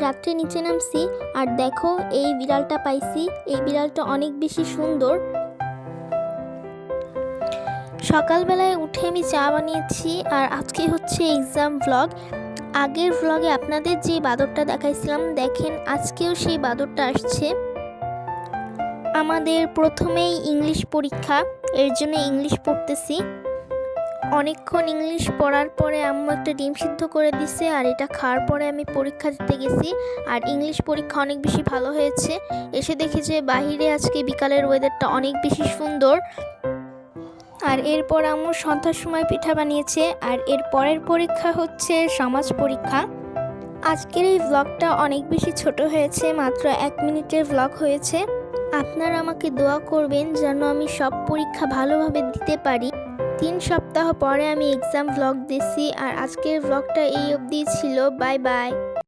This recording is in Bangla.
মাত্র নিচে নামছি আর দেখো এই বিড়ালটা পাইছি। এই বিড়ালটা অনেক বেশি সুন্দর। সকালবেলায় উঠে আমি চা বানিয়েছি আর আজকে হচ্ছে এক্সাম ভ্লগ আগের ভ্লগে আপনাদের যে বাদরটা দেখাইছিলাম, দেখেন আজকেও সেই বাদরটা আসছে। আমাদের প্রথমেই ইংলিশ পরীক্ষা, এর জন্য ইংলিশ পড়তেছি। অনেকক্ষণ ইংলিশ পড়ার পরে আম্মু একটা ডিম সিদ্ধ করে দিছে, আর এটা খাওয়ার পরে আমি পরীক্ষা দিতে গেছি। আর ইংলিশ পরীক্ষা অনেক বেশি ভালো হয়েছে। এসে দেখি যে বাহিরে আজকে বিকালের ওয়েদারটা অনেক বেশি সুন্দর। আর এরপর আম্মু সন্ধ্যার সময় পিঠা বানিয়েছে, আর এর পরের পরীক্ষা হচ্ছে সমাজ পরীক্ষা। আজকের এই ভ্লগটা অনেক বেশি ছোট হয়েছে, মাত্র এক মিনিটের ভ্লগ হয়েছে। আপনারা আমাকে দোয়া করবেন যেন আমি সব পরীক্ষা ভালোভাবে দিতে পারি। তিন সপ্তাহ পরে আমি এক্সাম ভ্লগ দিছি আর আজকের ভ্লগটা এই অবধি ছিল বাই বাই